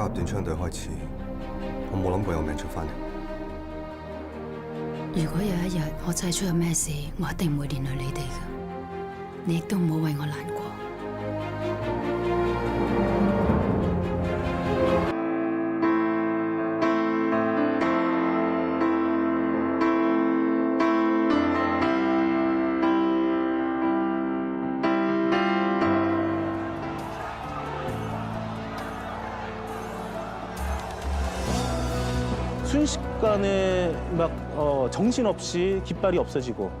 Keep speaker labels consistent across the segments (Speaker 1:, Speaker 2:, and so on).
Speaker 1: 由我第一日加入短槍隊開始，我冇諗過有命出翻嚟。
Speaker 2: 如果有一日我真係出咗咩事，我一定唔會連累你哋嘅，你亦都唔好為我難過。
Speaker 3: 순식간에 막 어, 정신없이 깃발이 없어지고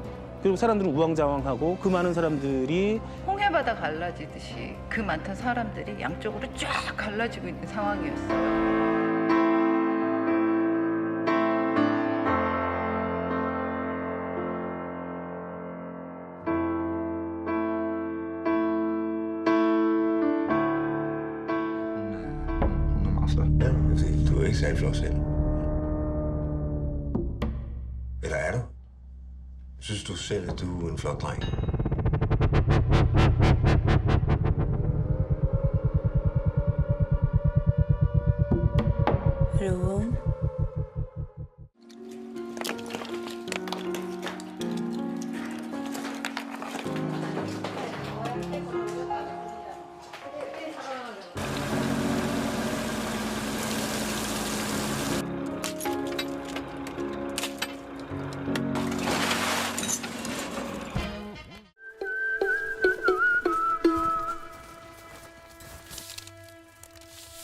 Speaker 3: 그리고 사람들은 우왕좌왕하고 그 많은 사람들이
Speaker 4: 홍해바다 갈라지듯이 그 많던 사람들이 양쪽으로 쫙 갈라지고 있는 상황이었어요.
Speaker 5: Er meget
Speaker 6: Synes du selv, at du er en flot dreng?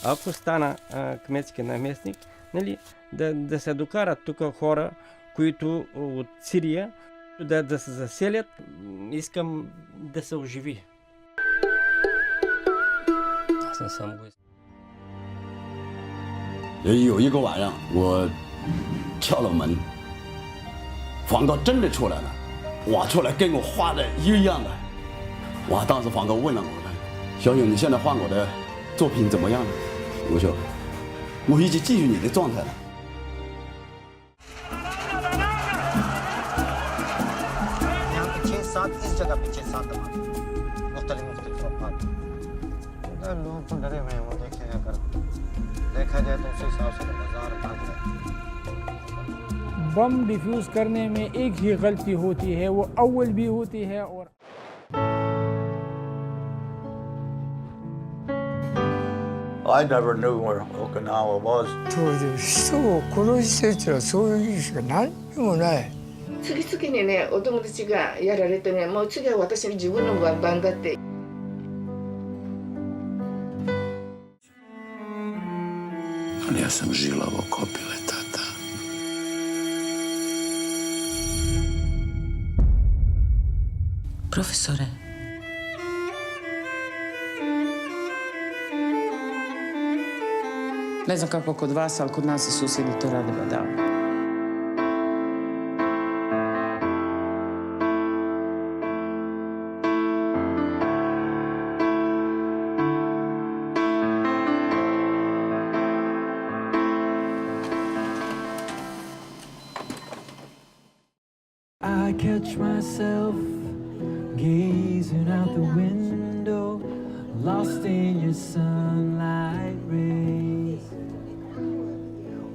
Speaker 7: ако стана а, кметски наместник, нали, да, да се докарат тук хора, които от Сирия, да, да се заселят, М, искам да се оживи. Аз не съм го искал.
Speaker 8: 有一个晚上，我敲了门，黄哥真的出来了，哇，出来跟我画的一样的，哇！当时黄哥问了我了，小勇，你现在画我的作品怎么样了？ 我说，我已经继续你的状态了。
Speaker 9: यहाँ पे छः सात इस जगह पे छः सात दफा मुख्तलिफ मुख्तलिफ अवकात उधर लोग तो डरे हुए हैं वो देखें अगर देखा जाए तो उस हिसाब से तो बाजार भाग जाए
Speaker 10: बम डिफ्यूज़ करने में एक ही गलती होती है वो अव्वल भी होती है और
Speaker 5: I never knew where Okinawa was.
Speaker 11: 当時人を殺してるっていうのはそういう意味しか何にもない
Speaker 12: 次々にねお友達がやられてねもう次は私の自分の番だって
Speaker 8: Ali ja sam žilavo kopile tata.
Speaker 2: Profesore,
Speaker 4: Ne znam kako kod vas, ali kod nas i susjedi to rade badava.
Speaker 10: I catch myself gazing out the window, lost in your sunlight rays.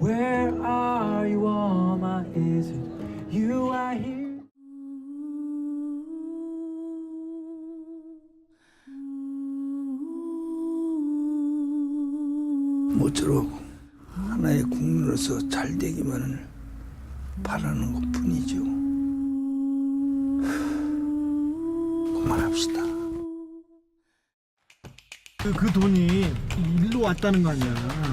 Speaker 10: Where are you, Alma? Is it you I hear?
Speaker 11: 모쪼록 하나의 국민으로서 잘 되기만을 바라는 것 뿐이죠 그만합시다
Speaker 10: 그 돈이 일로 왔다는 거 아니야?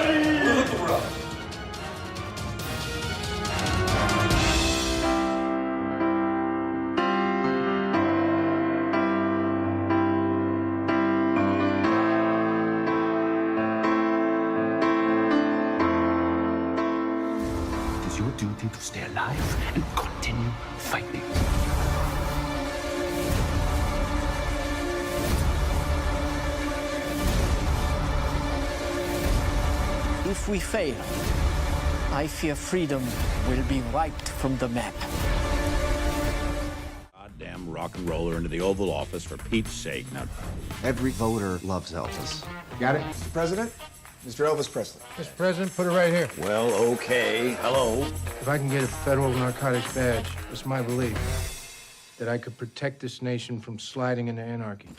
Speaker 13: duty to stay alive and continue fighting.
Speaker 5: If we fail, I fear freedom will be wiped from the map.
Speaker 14: Goddamn rock and roller into the Oval Office for Pete's sake. Now,
Speaker 15: Every voter loves Elvis.
Speaker 16: Got it, Mr. President? Mr. Elvis Presley.
Speaker 17: Mr. President, put it right here.
Speaker 14: well, okay. Hello.
Speaker 17: If I can get a federal narcotics badge, it's my belief that I could protect this nation from sliding into anarchy.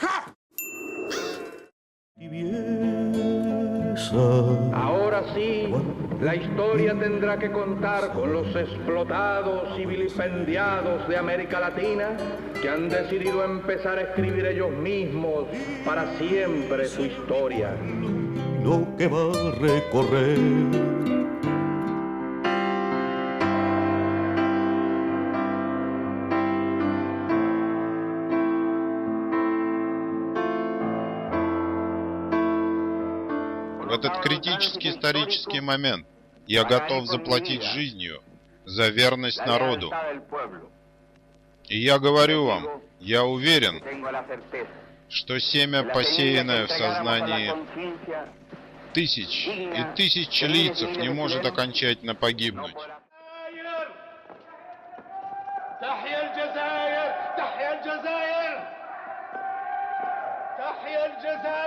Speaker 18: Ahora sí, la historia tendrá que contar con los explotados y vilipendiados de América Latina que han decidido empezar a escribir ellos mismos para siempre su historia.
Speaker 19: Lo que va a recorrer.
Speaker 20: Этот критический исторический момент я готов заплатить жизнью за верность народу. И я говорю вам, я уверен, что семя, посеянное в сознании тысяч и тысяч лицев, не может окончательно погибнуть.
Speaker 18: تحيا الجزائر تحيا الجزائر تحيا الجزائر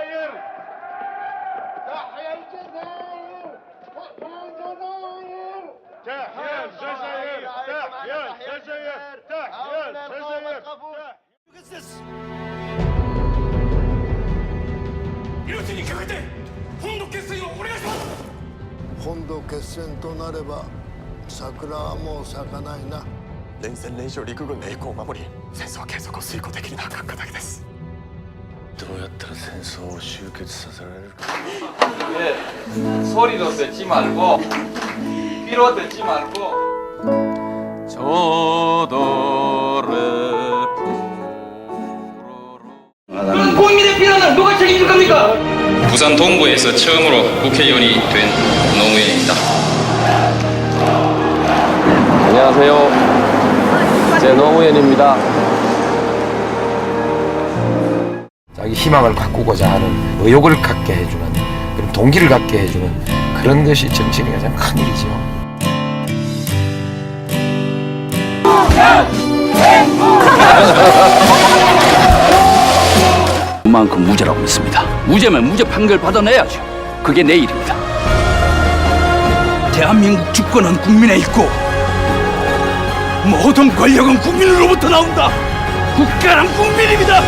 Speaker 13: かけて本土決戦をお願いします
Speaker 21: 本土決戦となれば桜はもう咲かないな
Speaker 22: 連戦連勝陸軍の栄光を守り戦争継続を遂行できるのは閣下だけです
Speaker 23: どうやったら戦争を終結させられるか
Speaker 24: 소리도 듣지 말고 귀로 듣지 말고
Speaker 13: 그럼 국민의 비난을 누가 책임질 겁니까?
Speaker 25: 부산 동구에서 처음으로 국회의원이 된 노무현입니다.
Speaker 26: 안녕하세요. 제 노무현입니다. 자기 희망을 가꾸고자 하는 의욕을 갖게 해주는 그런 동기를 갖게 해주는 그런 것이 정치인이 가장 큰 일이죠.
Speaker 27: 그만큼 무죄라고 믿습니다. 무죄면 무죄 판결 받아내야죠. 그게 내 일입니다. 대한민국 주권은 국민에 있고 모든 권력은 국민으로부터 나온다. 국가란 국민입니다.